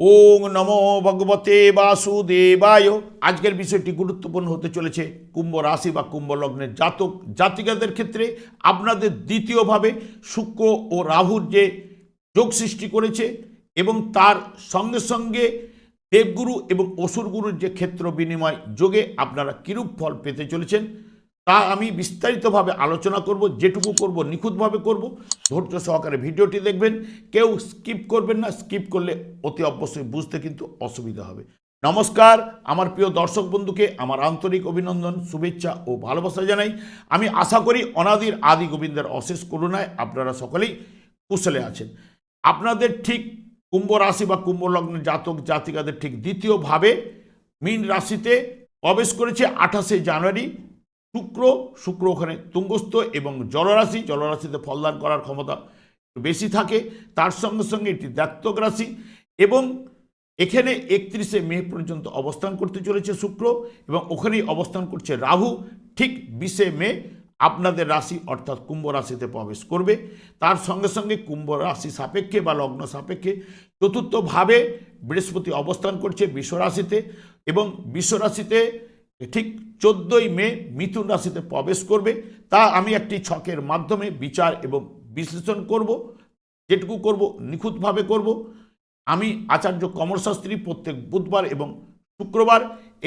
ওং নমো ভগবতে বাসুদেবায়। আজকের বিষয়টি গুরুত্বপূর্ণ হতে চলেছে। কুম্ভ রাশি বা কুম্ভ লগ্নের জাতক, জাতিকাদের ক্ষেত্রে আপনাদের দ্বিতীয়ভাবে শুক্র ও রাহুর যে যোগ সৃষ্টি করেছে এবং তার সঙ্গে সঙ্গে দেবগুরু এবং অসুরগুরুর যে ক্ষেত্র বিনিময় যোগে আপনারা কিরূপ ফল পেতে চলেছেন তা আমি বিস্তারিতভাবে আলোচনা করব যেটুকু করব নিখুঁতভাবে করব। ধৈর্য সহকারে ভিডিওটি দেখবেন। কেউ স্কিপ করবেন না স্কিপ করলে অতি অবশ্যই বুঝতে কিন্তু অসুবিধা হবে। নমস্কার আমার প্রিয় দর্শক বন্ধুকে আমার আন্তরিক অভিনন্দন শুভেচ্ছা ও ভালোবাসা জানাই। আমি আশা করি অনাদির আদি গোবিন্দের অশেষ করুণায় আপনারা সকলেই কুশলে আছেন। আপনাদের ঠিক কুম্ভ রাশি বা কুম্ভ লগ্নের জাতক জাতিকাদের ঠিক দ্বিতীয়ভাবে মীন রাশিতে প্রবেশ করেছে আঠাশে জানুয়ারি। শুক্র শুক্র ওখানে তুঙ্গস্থ এবং জলরাশি, জলরাশিতে ফলদান করার ক্ষমতা বেশি থাকে। তার সঙ্গে সঙ্গে এটি দাত্তক রাশি এবং এখানে একত্রিশে মে পর্যন্ত অবস্থান করতে চলেছে শুক্র এবং ওখানেই অবস্থান করছে রাহু। ঠিক বিশে মে আপনাদের রাশি অর্থাৎ কুম্ভ রাশিতে প্রবেশ করবে। তার সঙ্গে সঙ্গে কুম্ভ রাশি সাপেক্ষে বা লগ্ন সাপেক্ষে চতুর্থভাবে বৃহস্পতি অবস্থান করছে বিশ্ব রাশিতে এবং বিশ্বরাশিতে রাশিতে ঠিক চোদ্দই মে মিথুন রাশিতে প্রবেশ করবে, তা আমি একটি ছকের মাধ্যমে বিচার এবং বিশ্লেষণ করব, যেটুকু করব, নিখুঁতভাবে করব। আমি আচার্য কমর শাস্ত্রী প্রত্যেক বুধবার এবং শুক্রবার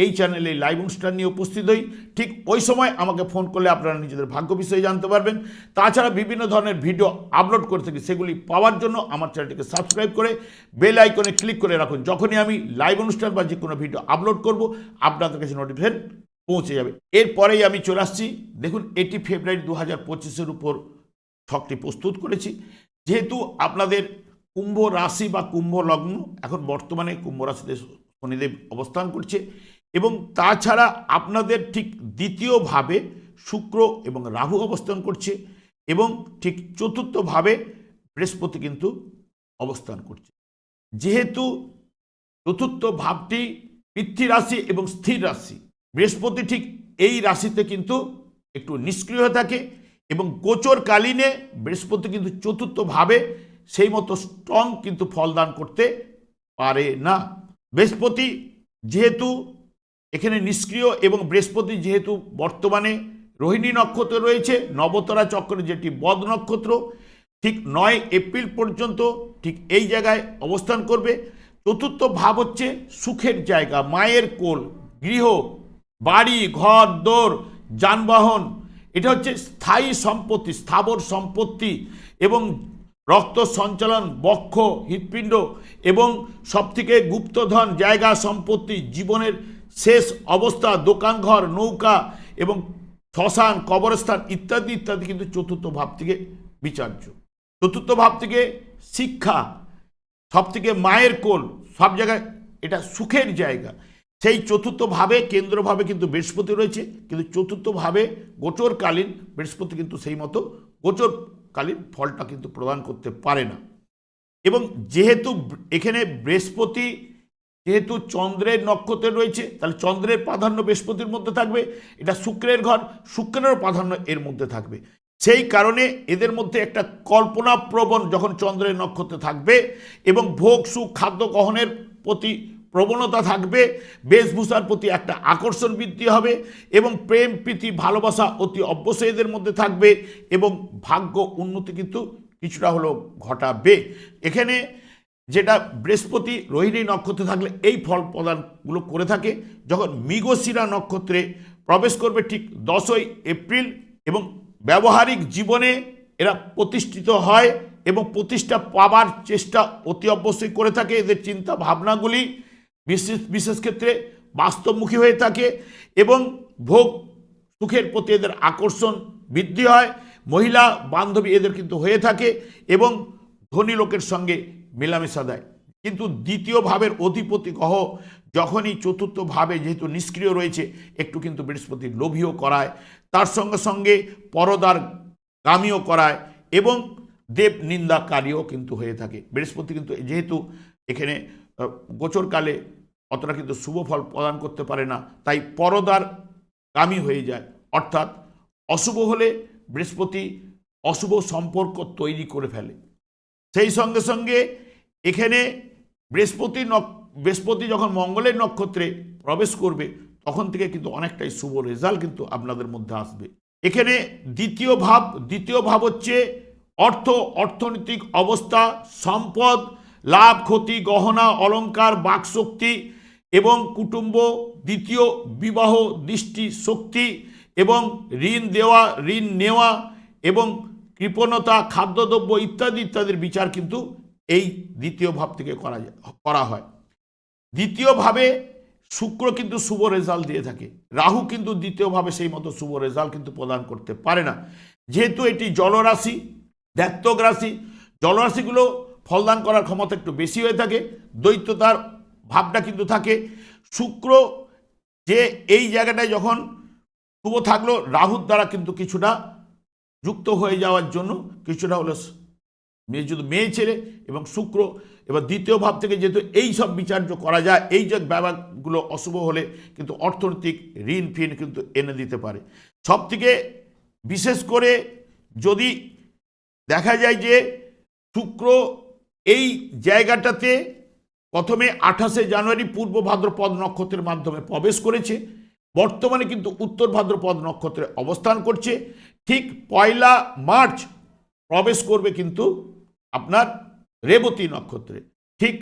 এই চ্যানেলে লাইভ অনুষ্ঠান নিয়ে উপস্থিত হই। ঠিক ওই সময় আমাকে ফোন করলে আপনারা নিজেদের ভাগ্য বিষয়ে জানতে পারবেন। তাছাড়া বিভিন্ন ধরনের ভিডিও আপলোড করে থাকি সেগুলি পাওয়ার জন্য আমার চ্যানেলটিকে সাবস্ক্রাইব করে বেল আইকনে ক্লিক করে রাখুন। যখনই আমি লাইভ অনুষ্ঠান বা যে কোনো ভিডিও আপলোড করব, আপনাদের কাছে নোটিফিকেশন পৌঁছে যাবে। এরপরেই আমি চলে আসছি। দেখুন, এটি ফেব্রুয়ারি দু হাজার পঁচিশের উপর ছকটি প্রস্তুত করেছি। যেহেতু আপনাদের কুম্ভ রাশি বা কুম্ভ লগ্ন এখন বর্তমানে কুম্ভ রাশিতে শনিদেব অবস্থান করছে এবং তাছাড়া আপনাদের ঠিক দ্বিতীয়ভাবে শুক্র এবং রাহু অবস্থান করছে এবং ঠিক চতুর্থভাবে বৃহস্পতি কিন্তু অবস্থান করছে। যেহেতু চতুর্থ ভাবটি পৃথ্বী রাশি এবং স্থির রাশি, বৃহস্পতি ঠিক এই রাশিতে কিন্তু একটু নিষ্ক্রিয় থাকে এবং গোচরকালীনে বৃহস্পতি কিন্তু চতুর্থভাবে সেই মতো স্ট্রং কিন্তু ফলদান করতে পারে না। বৃহস্পতি যেহেতু এখানে নিষ্ক্রিয় এবং বৃহস্পতি যেহেতু বর্তমানে রোহিণী নক্ষত্র রয়েছে, নবতরা চক্রে যেটি বদ নক্ষত্র, ঠিক নয় এপ্রিল পর্যন্ত ঠিক এই জায়গায় অবস্থান করবে। চতুর্থ ভাব হচ্ছে সুখের জায়গা, মায়ের কোল, গৃহ, বাড়ি, ঘর, দোর, যানবাহন, এটা হচ্ছে স্থায়ী সম্পত্তি, স্থাবর সম্পত্তি এবং রক্ত সঞ্চালন, বক্ষ, হৃৎপিণ্ড এবং সবথেকে গুপ্তধন জায়গা সম্পত্তি জীবনের শেষ অবস্থা, দোকানঘর, নৌকা এবং শ্মশান, কবরস্থান ইত্যাদি ইত্যাদি কিন্তু চতুর্থ ভাব থেকে বিচার্য। চতুর্থ ভাব থেকে শিক্ষা সব থেকে মায়ের কোল, সব জায়গায় এটা সুখের জায়গা। সেই চতুর্থভাবে কেন্দ্রভাবে কিন্তু বৃহস্পতি রয়েছে, কিন্তু চতুর্থভাবে গোচরকালীন বৃহস্পতি কিন্তু সেই মতো গোচরকালীন ফলটা কিন্তু প্রদান করতে পারে না। এবং যেহেতু এখানে বৃহস্পতি, যেহেতু চন্দ্রের নক্ষত্রে রয়েছে, তাহলে চন্দ্রের প্রাধান্য বৃহস্পতির মধ্যে থাকবে, এটা শুক্রের ঘর শুক্রেরও প্রাধান্য এর মধ্যে থাকবে। সেই কারণে এদের মধ্যে একটা কল্পনা প্রবণ যখন চন্দ্রের নক্ষত্রে থাকবে এবং ভোগ, সুখ, খাদ্য গ্রহণের প্রতি প্রবণতা থাকবে, বেশভূষার প্রতি একটা আকর্ষণ বৃদ্ধি হবে এবং প্রেম, প্রীতি, ভালোবাসা অতি অবশ্যই এদের মধ্যে থাকবে এবং ভাগ্য উন্নতি কিন্তু কিছুটা হলেও ঘটাবে। এখানে যেটা বৃহস্পতি, রোহিণী নক্ষত্রে থাকলে এই ফল প্রদানগুলো করে থাকে। যখন মৃগশিরা নক্ষত্রে প্রবেশ করবে ঠিক দশই এপ্রিল এবং ব্যবহারিক জীবনে এরা প্রতিষ্ঠিত হয় এবং প্রতিষ্ঠা পাবার চেষ্টা অতি অবশ্যই করে থাকে। এদের চিন্তা ভাবনাগুলি বিশেষ বিশেষ ক্ষেত্রে বাস্তবমুখী হয়ে থাকে এবং ভোগ সুখের প্রতি এদের আকর্ষণ বৃদ্ধি হয়। মহিলা, বান্ধবী এদের কিন্তু হয়ে থাকে এবং ধনী লোকের সঙ্গে মেলামেশা দেয়। কিন্তু দ্বিতীয় ভাবের অধিপতি গ্রহ যখনই চতুর্থ ভাবে যেহেতু নিষ্ক্রিয় রয়েছে, একটু কিন্তু বৃহস্পতি লোভীও করায়, তার সঙ্গে সঙ্গে পরদার গামীও করায় এবং দেব নিন্দাকারীও কিন্তু হয়ে থাকে। বৃহস্পতি কিন্তু যেহেতু এখানে গোচরকালে অতটা কিন্তু শুভ ফল প্রদান করতে পারে না, তাই পরদার গামী হয়ে যায়। অর্থাৎ অশুভ হলে বৃহস্পতি অশুভ সম্পর্ক তৈরি করে ফেলে। সেই সঙ্গে সঙ্গে এখানে বৃহস্পতি বৃহস্পতি যখন মঙ্গলের নক্ষত্রে প্রবেশ করবে, তখন থেকে কিন্তু অনেকটাই শুভ রেজাল্ট কিন্তু আপনাদের মধ্যে আসবে। এখানে দ্বিতীয় ভাব দ্বিতীয় ভাব হচ্ছে অর্থ, অর্থনৈতিক অবস্থা, সম্পদ লাভ, ক্ষতি, গহনা, অলংকার, বাকশক্তি এবং কুটুম্ব, দ্বিতীয় বিবাহ দৃষ্টি শক্তি এবং ঋণ দেওয়া, ঋণ নেওয়া এবং কৃপণতা, খাদ্যদ্রব্য ইত্যাদি ইত্যাদির বিচার কিন্তু এই দ্বিতীয় ভাব থেকে করা করা হয়। দ্বিতীয়ভাবে শুক্র কিন্তু শুভ রেজাল্ট দিয়ে থাকে। রাহু কিন্তু দ্বিতীয়ভাবে সেই মতো শুভ রেজাল্ট কিন্তু প্রদান করতে পারে না। যেহেতু এটি জলরাশি দ্যাত্তক রাশি, জলরাশিগুলো ফলদান করার ক্ষমতা একটু বেশি হয়ে থাকে দৈত্যতার ভাবটা কিন্তু থাকে। শুক্র যে এই জায়গাটায় যখন শুভ থাকল, রাহুর দ্বারা কিন্তু কিছুটা যুক্ত হয়ে যাওয়ার জন্য কিছুটা হলো মেয়ে যদি মেয়ে ছেলে এবং শুক্র, এবার দ্বিতীয় ভাব থেকে যেহেতু এই সব বিচার্য করা যায়, এই যে ব্যাপারগুলো অশুভ হলে কিন্তু অর্থনৈতিক ঋণ ফিন কিন্তু এনে দিতে পারে। সব থেকে বিশেষ করে যদি দেখা যায় যে শুক্র এই জায়গাটাতে প্রথমে আঠাশে জানুয়ারি পূর্ব ভাদ্রপদ নক্ষত্রের মাধ্যমে প্রবেশ করেছে। বর্তমানে কিন্তু উত্তর ভাদ্রপদ নক্ষত্রে অবস্থান করছে। ঠিক পয়লা মার্চ প্রবেশ করবে কিন্তু আপনার রেবতী নক্ষত্রে। ঠিক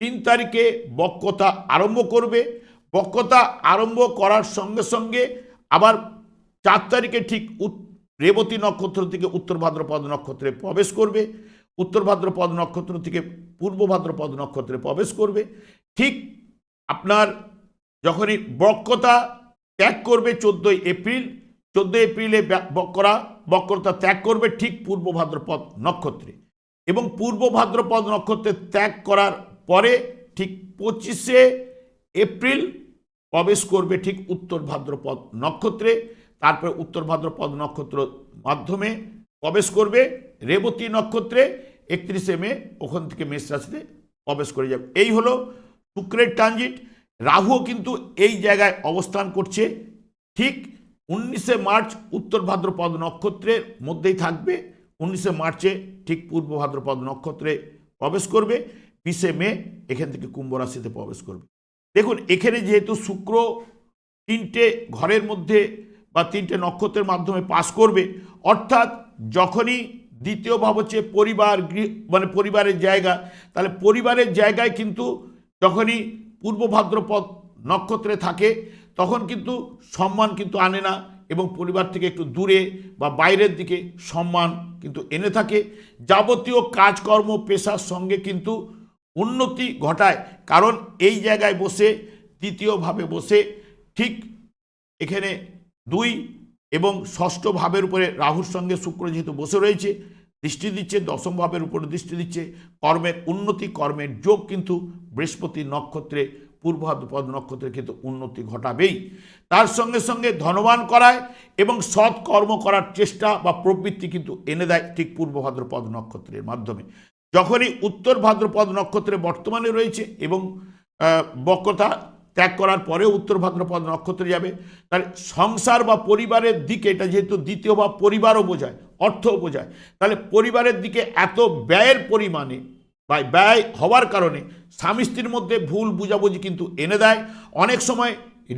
তিন তারিখে বক্রতা আরম্ভ করবে। বক্রতা আরম্ভ করার সঙ্গে সঙ্গে আবার চার তারিখে ঠিক রেবতী নক্ষত্র থেকে উত্তর ভাদ্রপদ নক্ষত্রে প্রবেশ করবে। উত্তর ভাদ্রপদ নক্ষত্র থেকে পূর্ব ভাদ্রপদ নক্ষত্রে প্রবেশ করবে। ঠিক আপনার যখনই বক্রতা ত্যাগ করবে চোদ্দোই এপ্রিল, চোদ্দোই এপ্রিলে বক্রা বক্রতা ত্যাগ করবে ঠিক পূর্ব ভাদ্রপদ নক্ষত্রে। এবং পূর্ব ভাদ্রপদ নক্ষত্রে ত্যাগ করার পরে ঠিক পঁচিশে এপ্রিল প্রবেশ করবে ঠিক উত্তর ভাদ্রপদ নক্ষত্রে। তারপরে উত্তর ভাদ্রপদ নক্ষত্র মাধ্যমে প্রবেশ করবে। রেবতী নক্ষত্রে একত্রিশে মে, ওখান থেকে মেষ রাশিতে প্রবেশ করে যাবে। এই হলো শুক্রের ট্রানজিট। রাহুও কিন্তু এই জায়গায় অবস্থান করছে। ঠিক উনিশে মার্চ উত্তর ভাদ্রপদ নক্ষত্রের মধ্যেই থাকবে। উনিশে মার্চে ঠিক পূর্ব ভাদ্রপদ নক্ষত্রে প্রবেশ করবে। বিশে মে এখান থেকে কুম্ভ রাশিতে প্রবেশ করবে। দেখুন, এখানে যেহেতু শুক্র তিনটে ঘরের মধ্যে বা তিনটে নক্ষত্রের মাধ্যমে পাস করবে, অর্থাৎ যখনই দ্বিতীয় ভাব হচ্ছে পরিবার মানে পরিবারের জায়গা, তাহলে পরিবারের জায়গায় কিন্তু যখনই পূর্ব ভাদ্রপদ নক্ষত্রে থাকে, তখন কিন্তু সম্মান কিন্তু আনে না এবং পরিবার থেকে একটু দূরে বা বাইরের দিকে সম্মান কিন্তু এনে থাকে। যাবতীয় কাজকর্ম, পেশার সঙ্গে কিন্তু উন্নতি ঘটায়। কারণ এই জায়গায় বসে দ্বিতীয়ভাবে বসে, ঠিক এখানে দুই এবং ষষ্ঠ ভাবের উপরে রাহুর সঙ্গে শুক্র যেহেতু বসে রয়েছে, দৃষ্টি দিচ্ছে, দশম ভাবের উপরে দৃষ্টি দিচ্ছে, কর্মের উন্নতি, কর্মের যোগ কিন্তু বৃহস্পতি নক্ষত্রে পূর্ব ভাদ্রপদ নক্ষত্রে কিন্তু উন্নতি ঘটাবেই। তার সঙ্গে সঙ্গে ধনবান করায় এবং সৎ কর্ম করার চেষ্টা বা প্রবৃত্তি কিন্তু এনে দেয় ঠিক পূর্ব ভাদ্রপদ নক্ষত্রের মাধ্যমে। যখনই উত্তর ভাদ্রপদ নক্ষত্রে বর্তমানে রয়েছে এবং বক্রতা ত্যাগ করার পরেও উত্তর ভাদ্রপদ নক্ষত্রে যাবে। তাহলে সংসার বা পরিবারের দিকে, এটা যেহেতু দ্বিতীয় বা পরিবারও বোঝায়, অর্থও বোঝায়, তাহলে পরিবারের দিকে এত ব্যয়ের পরিমাণে বা ব্যয় হওয়ার কারণে স্বামী স্ত্রীর মধ্যে ভুল বুঝাবুঝি কিন্তু এনে দেয়। অনেক সময়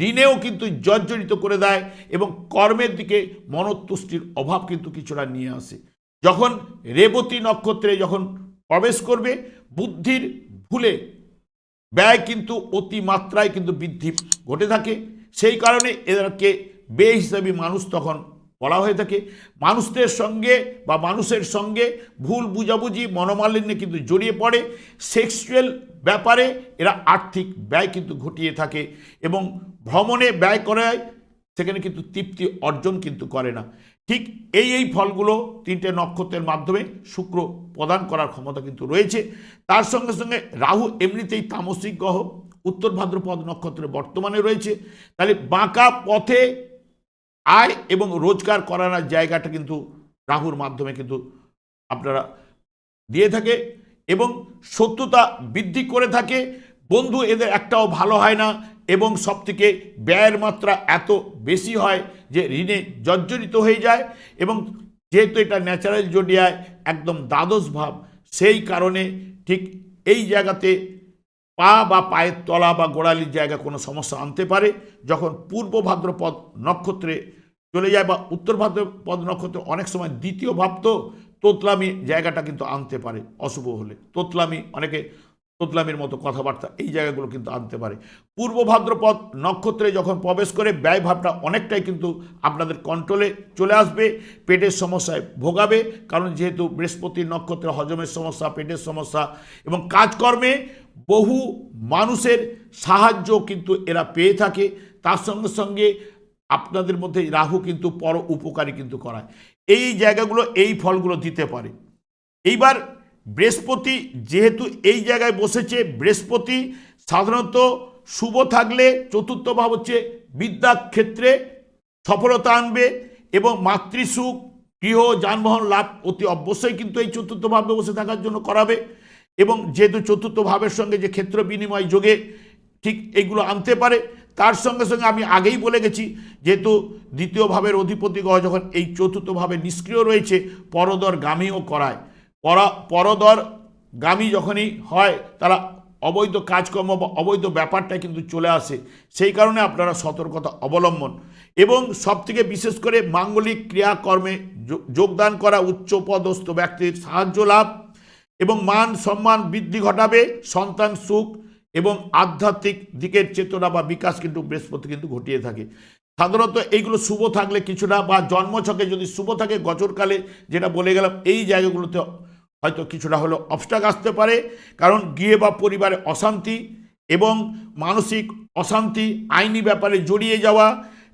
ঋণেও কিন্তু জর্জরিত করে দেয় এবং কর্মের দিকে মনতুষ্টির অভাব কিন্তু কিছুটা নিয়ে আসে। যখন রেবতী নক্ষত্রে যখন প্রবেশ করবে, বুদ্ধির ভুলে ব্যয় কিন্তু অতিমাত্রায় কিন্তু বৃদ্ধি ঘটে থাকে। সেই কারণে এদেরকে বে হিসাবে মানুষ তখন বলা হয়ে থাকে। মানুষদের সঙ্গে বা মানুষের সঙ্গে ভুল বুঝাবুঝি, মনোমালিন্যে কিন্তু জড়িয়ে পড়ে। সেক্সুয়াল ব্যাপারে এরা আর্থিক ব্যয় কিন্তু ঘটিয়ে থাকে এবং ভ্রমণে ব্যয় করায় সেখানে কিন্তু তৃপ্তি অর্জন কিন্তু করে না। ঠিক এই এই ফলগুলো তিনটে নক্ষত্রের মাধ্যমে শুক্র প্রদান করার ক্ষমতা কিন্তু রয়েছে। তার সঙ্গে সঙ্গে রাহু এমনিতেই তামসিক গ্রহ, উত্তর ভাদ্রপদ নক্ষত্রে বর্তমানে রয়েছে। তাহলে বাঁকা পথে আয় এবং রোজগার করার জায়গাটা কিন্তু রাহুর মাধ্যমে কিন্তু আপনারা দিয়ে থাকে এবং শত্রুতা বৃদ্ধি করে থাকে। বন্ধু এদের একটাও ভালো হয় না। এবং সবথেকে ব্যয়ের মাত্রা এত বেশি হয় যে ঋণে জর্জরিত হয়ে যায় এবং যেহেতু এটা ন্যাচারাল জোডিয়ায় একদম দ্বাদশ ভাব, সেই কারণে ঠিক এই জায়গাতে পা বা পায়ের তলা বা গোড়ালির জায়গা কোনো সমস্যা আনতে পারে। যখন পূর্ব ভাদ্রপদ নক্ষত্রে চলে যায় বা উত্তর ভাদ্রপদ নক্ষত্রে অনেক সময় দ্বিতীয় ভাব তো তোতলামি জায়গাটা কিন্তু আনতে পারে অশুভ হলে। তোতলামি অনেকে তোতলামির মতো কথাবার্তা এই জায়গাগুলো কিন্তু আনতে পারে। পূর্ব ভাদ্রপদ নক্ষত্রে যখন প্রবেশ করে ব্যয় ভাবটা অনেকটাই কিন্তু আপনাদের কন্ট্রোলে চলে আসবে, পেটের সমস্যায় ভোগাবে, কারণ যেহেতু বৃহস্পতি নক্ষত্রে হজমের সমস্যা, পেটের সমস্যা এবং কাজকর্মে বহু মানুষের সাহায্য কিন্তু এরা পেয়ে থাকে। তার সঙ্গে সঙ্গে আপনাদের মধ্যে রাহু কিন্তু পর উপকারী কিন্তু করায়। এই জায়গাগুলো এই ফলগুলো দিতে পারে। এইবার বৃহস্পতি যেহেতু এই জায়গায় বসেছে, বৃহস্পতি সাধারণত শুভ থাকলে চতুর্থ ভাব হচ্ছে বিদ্যাক্ষেত্রে সফলতা আনবে এবং মাতৃসুখ, গৃহ, যানবাহন লাভ অতি অবশ্যই কিন্তু এই চতুর্থ ভাবে বসে থাকার জন্য করাবে এবং যেহেতু চতুর্থ ভাবের সঙ্গে যে ক্ষেত্র বিনিময় যোগে ঠিক এইগুলো আনতে পারে, তার সঙ্গে সঙ্গে আমি আগেই বলে গেছি, যেহেতু দ্বিতীয় ভাবের অধিপতি গ্রহ যখন এই চতুর্থ ভাবে নিষ্ক্রিয় রয়েছে পরদর গামীও করায়। পরা পরদর গামী যখনই হয়, তারা অবৈধ কাজকর্ম বা অবৈধ ব্যাপারটা কিন্তু চলে আসে। সেই কারণে আপনারা সতর্কতা অবলম্বন। এবং সবথেকে বিশেষ করে মাঙ্গলিক ক্রিয়াকর্মে যোগদান করা উচ্চপদস্থ ব্যক্তির সাহায্য লাভ এবং মান সম্মান বৃদ্ধি ঘটাবে, সন্তান সুখ এবং আধ্যাত্মিক দিকের চেতনা বা বিকাশ কিন্তু বৃহস্পতি কিন্তু ঘটিয়ে থাকে। সাধারণত এইগুলো শুভ থাকলে কিছুটা বা জন্মছকে যদি শুভ থাকে গজরকালে যেটা বলে গেলাম, এই জায়গাগুলোতে হয়তো কিছুটা হলো অবস্টাক আসতে পারে। কারণ গিয়ে বা পরিবারে অশান্তি এবং মানসিক অশান্তি, আইনি ব্যাপারে জড়িয়ে যাওয়া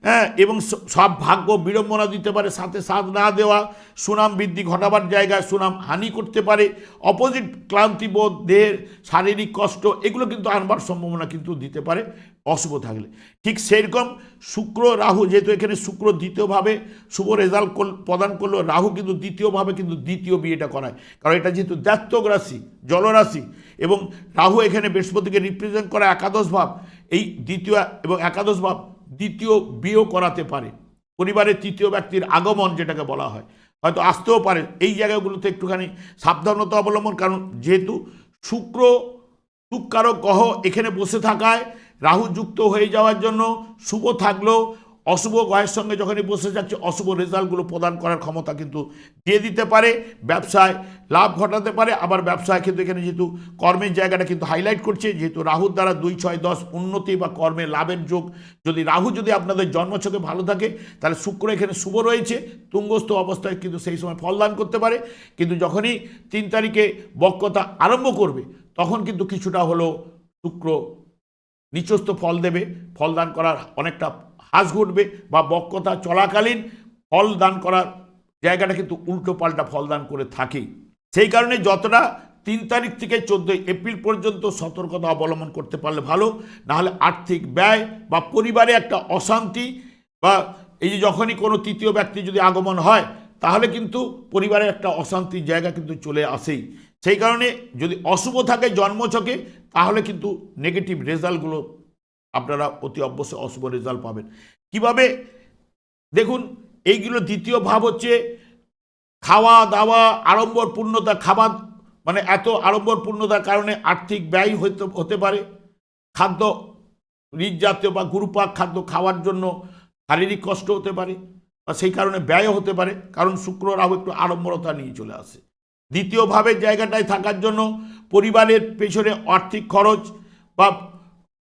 হ্যাঁ এবং সব ভাগ্য বিড়ম্বনা দিতে পারে, সাথে সাথ না দেওয়া, সুনাম বৃদ্ধি ঘটাবার জায়গায় সুনাম হানি করতে পারে অপোজিট ক্লান্তিবোধ দেহের শারীরিক কষ্ট, এগুলো কিন্তু আনবার সম্ভাবনা কিন্তু দিতে পারে। অশুভ থাকলে। ঠিক সেরকম শুক্র, রাহু, যেহেতু এখানে শুক্র দ্বিতীয়ভাবে শুভ রেজাল্ট প্রদান করল, রাহু কিন্তু দ্বিতীয়ভাবে কিন্তু দ্বিতীয় বিয়েটা করায়। কারণ এটা যেহেতু দ্বাত্তক রাশি, জলরাশি এবং রাহু এখানে বৃহস্পতিকে রিপ্রেজেন্ট করা একাদশ ভাব। এই দ্বিতীয় এবং একাদশ ভাব দ্বিতীয় বিয়েও করাতে পারে। পরিবারের তৃতীয় ব্যক্তির আগমন যেটাকে বলা হয়। হয়তো আসতেও পারে। এই জায়গাগুলোতে একটুখানি সাবধানতা অবলম্বন। কারণ যেহেতু শুক্র সুকারক গ্রহ এখানে বসে থাকায় রাহু যুক্ত হয়ে যাওয়ার জন্য শুভ থাকলেও অশুভ গ্রহের সঙ্গে যখনই বসে যাচ্ছে, অশুভ রেজাল্টগুলো প্রদান করার ক্ষমতা কিন্তু দিয়ে দিতে পারে। ব্যবসায় লাভ ঘটাতে পারে, আবার ব্যবসায় কিন্তু এখানে যেহেতু কর্মের জায়গাটা কিন্তু হাইলাইট করছে, যেহেতু রাহুর দ্বারা দুই, ছয়, দশ উন্নতি বা কর্মে লাভের যোগ, যদি রাহু যদি আপনাদের জন্মছকে ভালো থাকে, তাহলে শুক্র এখানে শুভ রয়েছে। তুঙ্গস্থ অবস্থায় কিন্তু সেই সময় ফলদান করতে পারে। কিন্তু যখনই তিন তারিখে বক্রতা আরম্ভ করবে, তখন কিন্তু কিছুটা হলো শুক্র নিচস্থ ফল দেবে, ফল দান করার অনেকটা হ্রাস ঘটবে বা বক্রতা চলাকালীন ফল দান করার জায়গাটা কিন্তু উল্টো পাল্টা ফল দান করে থাকে। সেই কারণে যতটা তিন তারিখ থেকে চোদ্দোই এপ্রিল পর্যন্ত সতর্কতা অবলম্বন করতে পারলে ভালো, নাহলে আর্থিক ব্যয় বা পরিবারে একটা অশান্তি বা এই যে যখনই কোনো তৃতীয় ব্যক্তি যদি আগমন হয়, তাহলে কিন্তু পরিবারের একটা অশান্তির জায়গা কিন্তু চলে আসেই। সেই কারণে যদি অশুভ থাকে জন্মছকে তাহলে কিন্তু নেগেটিভ রেজাল্টগুলো আপনারা অতি অবশ্যই অশুভ রেজাল্ট পাবেন। কীভাবে? দেখুন, এইগুলো দ্বিতীয় ভাব হচ্ছে খাওয়া দাওয়া আড়ম্বর পূর্ণতা খাবার মানে এত আড়ম্বর পূর্ণতার কারণে আর্থিক ব্যয় হতে হতে পারে। খাদ্য জাতীয় বা গুরুপাক খাদ্য খাওয়ার জন্য শারীরিক কষ্ট হতে পারে বা সেই কারণে ব্যয় হতে পারে, কারণ শুক্র রাহু একটু আড়ম্বরতা নিয়ে চলে আসে। দ্বিতীয়ভাবে জায়গাটায় থাকার জন্য পরিবারের পেছনে আর্থিক খরচ বা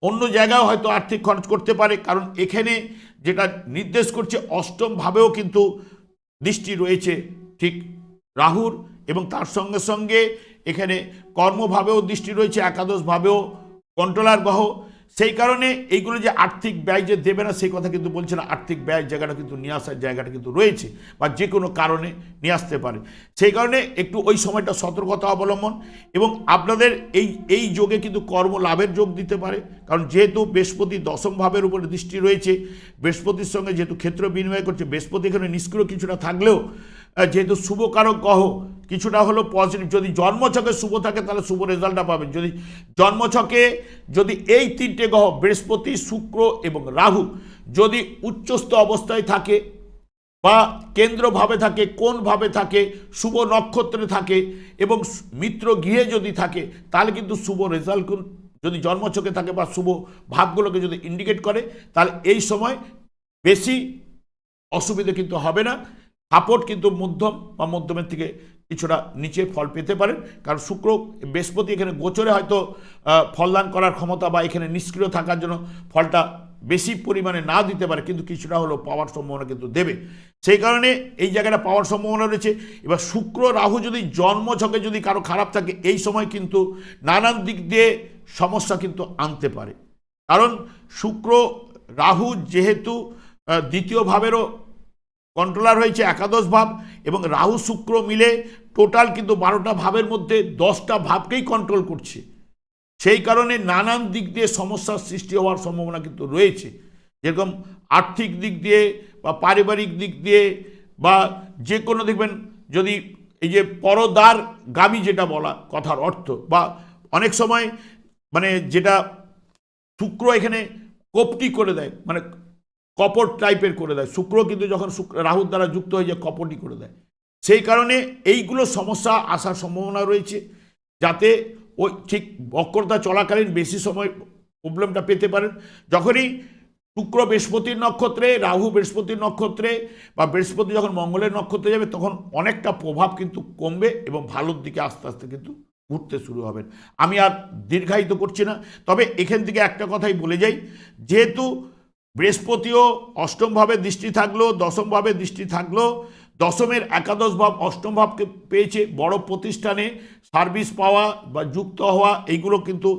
অন্য জায়গায় হয়তো আর্থিক খরচ করতে পারে, কারণ এখানে যেটা নির্দেশ করছে অষ্টম ভাবেও কিন্তু দৃষ্টি রয়েছে ঠিক রাহুর এবং তার সঙ্গে সঙ্গে এখানে কর্মভাবেও দৃষ্টি রয়েছে একাদশ ভাবেও কন্ট্রোলার গ্রহ সেই কারণে এইগুলো যে আর্থিক ব্যয় যে দেবে না, সেই কথা কিন্তু বলছে না। আর্থিক ব্যয় জায়গাটা কিন্তু নিয়ে আসার জায়গাটা কিন্তু রয়েছে বা যে কোনো কারণে নিয়ে আসতে পারে। সেই কারণে একটু ওই সময়টা সতর্কতা অবলম্বন এবং আপনাদের এই এই যোগে কিন্তু কর্ম লাভের যোগ দিতে পারে। কারণ যেহেতু বৃহস্পতি দশম ভাবের উপরে দৃষ্টি রয়েছে, বৃহস্পতির সঙ্গে যেহেতু ক্ষেত্র বিনিময় করছে, বৃহস্পতি এখানে নিষ্ক্রিয় কিছুটা থাকলেও যেহেতু শুভকারক গ্রহ কিছুটা হলো পজিটিভ যদি জন্মছকে শুভ থাকে, তাহলে শুভ রেজাল্টটা পাবেন। যদি জন্মছকে, যদি এই তিনটে গ্রহ, বৃহস্পতি, শুক্র এবং রাহু, যদি উচ্চস্থ অবস্থায় থাকে বা কেন্দ্রভাবে থাকে কোনভাবে থাকে, শুভ নক্ষত্রে থাকে এবং মিত্র গৃহে যদি থাকে, তাহলে কিন্তু শুভ রেজাল্ট যদি জন্মছকে থাকে বা শুভ ভাবগুলোকে যদি ইন্ডিকেট করে, তাহলে এই সময় বেশি অসুবিধে কিন্তু হবে না। সাপোর্ট কিন্তু মধ্যম বা মধ্যমের থেকে কিছুটা নিচে ফল পেতে পারেন। কারণ শুক্র, বৃহস্পতি এখানে গোচরে হয়তো ফলদান করার ক্ষমতা বা এখানে নিষ্ক্রিয় থাকার জন্য ফলটা বেশি পরিমাণে না দিতে পারে, কিন্তু কিছুটা হলেও পাওয়ার সম্ভাবনা কিন্তু দেবে। সেই কারণে এই জায়গাটা পাওয়ার সম্ভাবনা রয়েছে। এবার শুক্র, রাহু যদি জন্মছকে যদি কারও খারাপ থাকে, এই সময় কিন্তু নানান দিক দিয়ে সমস্যা কিন্তু আনতে পারে। কারণ শুক্র, রাহু যেহেতু দ্বিতীয় ভাবেরও কন্ট্রোলার হয়েছে একাদশ ভাব এবং রাহু শুক্র মিলে টোটাল কিন্তু বারোটা ভাবের মধ্যে দশটা ভাবকেই কন্ট্রোল করছে। সেই কারণে নানান দিক দিয়ে সমস্যার সৃষ্টি হওয়ার সম্ভাবনা কিন্তু রয়েছে। যেরকম আর্থিক দিক দিয়ে বা পারিবারিক দিক দিয়ে বা যে কোনো দেখবেন যদি এই যে পরদার গামী যেটা বলা কথার অর্থ বা অনেক সময় মানে যেটা শুক্র এখানে কোপটি করে দেয় মানে কপট টাইপের করে দেয়। শুক্র কিন্তু যখন শুক্র, রাহুর দ্বারা যুক্ত হয়ে যায়, কপটই করে দেয়। সেই কারণে এইগুলো সমস্যা আসার সম্ভাবনা রয়েছে, যাতে ওই ঠিক বক্রতা চলাকালীন বেশি সময় প্রবলেমটা পেতে পারেন। যখনই শুক্র বৃহস্পতির নক্ষত্রে, রাহু বৃহস্পতির নক্ষত্রে বা বৃহস্পতি যখন মঙ্গলের নক্ষত্রে যাবে, তখন অনেকটা প্রভাব কিন্তু কমবে এবং ভালোর দিকে আস্তে আস্তে কিন্তু ঘুরতে শুরু হবেন আমি আর দীর্ঘায়িত করছি না। তবে এখান থেকে একটা কথাই বলে যাই, যেহেতু বৃহস্পতিও অষ্টমভাবে দৃষ্টি থাকল, দশমভাবে দৃষ্টি থাকল। দশমের একাদশ ভাব, অষ্টম ভাবকে পেয়েছে বড় প্রতিষ্ঠানে। সার্ভিস পাওয়া বা যুক্ত হওয়া, এইগুলো কিন্তু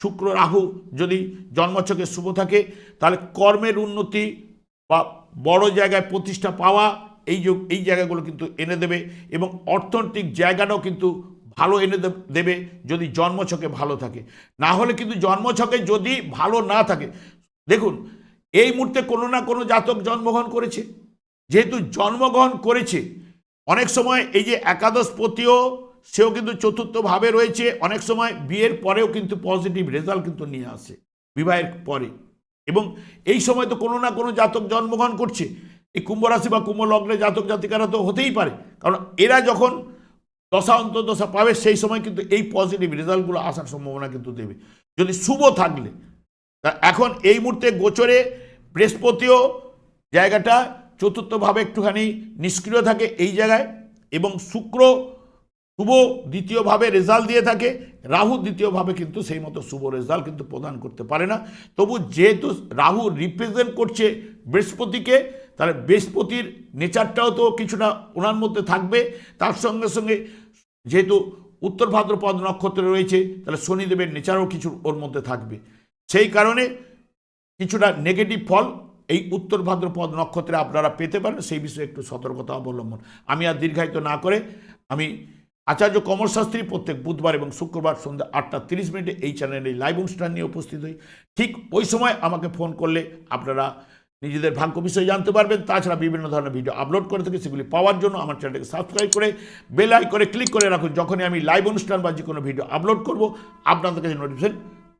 শুক্র, রাহু যদি জন্মছকে শুভ থাকে, তাহলে কর্মের উন্নতি বা বড় জায়গায় প্রতিষ্ঠা পাওয়া, এই এই জায়গাগুলো কিন্তু এনে দেবে এবং অর্থনৈতিক জায়গাটাও কিন্তু ভালো এনে দেবে যদি জন্মছকে ভালো থাকে। না হলে কিন্তু জন্মছকে যদি ভালো না থাকে, দেখুন এই মুহূর্তে কোনো না কোনো জাতক জন্মগ্রহণ করেছে। যেহেতু জন্মগ্রহণ করেছে, অনেক সময় এই যে একাদশপতিও সেও কিন্তু চতুর্থ ভাবে রয়েছে। অনেক সময় বিয়ের পরেও কিন্তু পজিটিভ রেজাল্ট কিন্তু নিয়ে আসে, বিবাহের পরে। এবং এই সময় তো কোনো না কোনো জাতক জন্মগ্রহণ করছে। এই কুম্ভ রাশি বা কুম্ভ লগ্নে জাতক জাতিকারা তো হতেই পারে। কারণ এরা যখন দশা অন্তর্দশা পাবে, সেই সময় কিন্তু এই পজিটিভ রেজাল্টগুলো আসার সম্ভাবনা কিন্তু দেবে। যদি শুভ থাকলে এখন এই মুহূর্তে গোচরে বৃহস্পতিও জায়গাটা চতুর্থভাবে একটুখানি নিষ্ক্রিয় থাকে এই জায়গায় এবং শুক্র শুভ দ্বিতীয়ভাবে রেজাল্ট দিয়ে থাকে, রাহু দ্বিতীয়ভাবে কিন্তু সেই মতো শুভ রেজাল্ট কিন্তু প্রদান করতে পারে না। তবু যেহেতু রাহু রিপ্রেজেন্ট করছে বৃহস্পতিকে, তাহলে বৃহস্পতির নেচারটাও তো কিছুটা ওনার মধ্যে থাকবে। তার সঙ্গে সঙ্গে যেহেতু উত্তর ভাদ্রপদ নক্ষত্রে রয়েছে, তাহলে শনিদেবের নেচারও কিছু ওর মধ্যে থাকবে। সেই কারণে কিছুটা নেগেটিভ ফল এই উত্তর ভাদ্রপদ নক্ষত্রে আপনারা পেতে পারেন, সেই বিষয়ে একটু সতর্কতা অবলম্বন। আমি আর দীর্ঘায়িত না করে আমি আচার্য কমল শাস্ত্রী প্রত্যেক বুধবার এবং শুক্রবার সন্ধ্যা আটটা তিরিশ মিনিটে এই চ্যানেলে লাইভ অনুষ্ঠান নিয়ে উপস্থিত হই। ঠিক ওই সময় আমাকে ফোন করলে আপনারা নিজেদের ভাগ্য বিষয়ে জানতে পারবেন। তাছাড়া বিভিন্ন ধরনের ভিডিও আপলোড করে থাকি, সেগুলি পাওয়ার জন্য আমার চ্যানেলকে সাবস্ক্রাইব করে বেল আইকনে ক্লিক করে রাখুন। যখনই আমি লাইভ অনুষ্ঠান বা যে কোনো ভিডিও আপলোড করব, আপনাদের কাছে নোটিফিকেশন